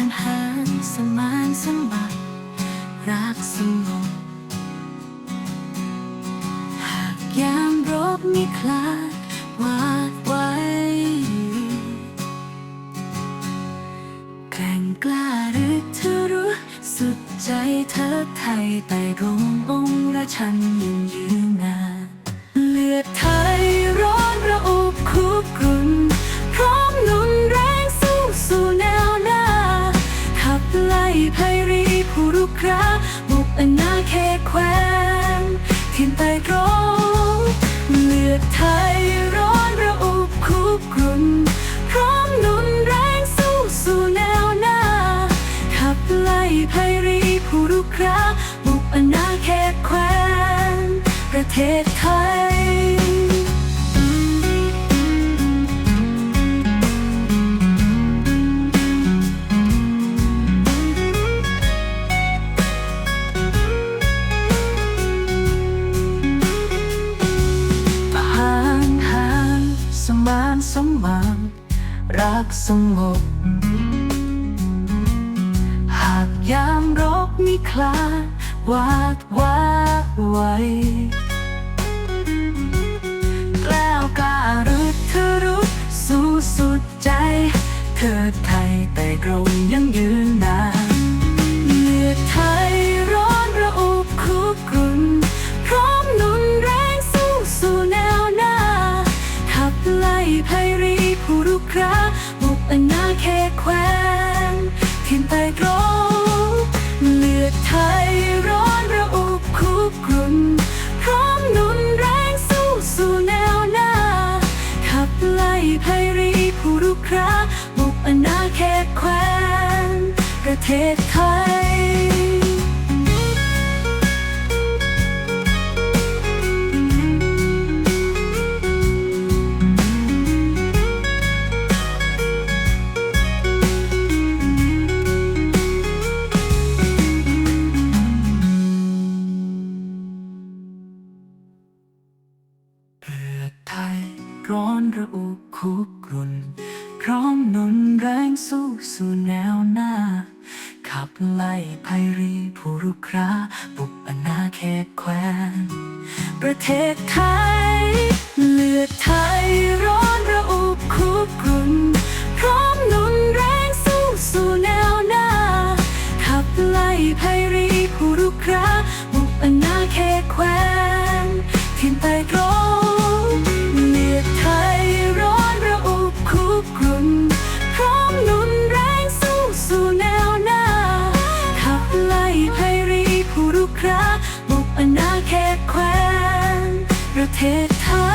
หันหันสมานสมัครรักสงบหากยามรบมีคลาดวาดไว้แกร่งกล้าหรือเธอรู้สุดใจเธอไทยไต่รงองค์ราชันยิ่งยืนนานเลือด ภัยรีผู้รุกราบุกอนาเขตแควนทินไตตรงเลือดไทยร้อนระอุคุกรุ่นพร้อมนุนแรงสู้สู่แนวหน้าขับไล่ภัยรีผู้รุกราบุกอนาเขตแควนประเทศไทย รักสงบ หากยามรบมีคลาวาดว้าไว้กล้าวกล้ารึดเธอรู้สู้สุดใจ เธอไทยแต่กรงยังยืนนานเลือดไทยร้อนระอุคุกรุ่น พร้อมหนุนแรงสู้สู่แนวหน้าขับไล่ภัยรี ผู้รุกราบุกอนาเขตแควนทินไตตรงเลือดไทยร้อนระอุคุกรุ่นพร้อมหนุนแรงสู้สู่แนวหน้า ขับไล่ภัยรีผู้รุกราบุกอนาเขตแควนประเทศไทย ยร้อนระอุคุกรุ่นพร้อมหนุนแรงสู้สู่แนวหน้า ขับไล่ภัยรีผู้รุกราบุกอนาเขตแควนประเทศไทยเลือดไท thiệt hard.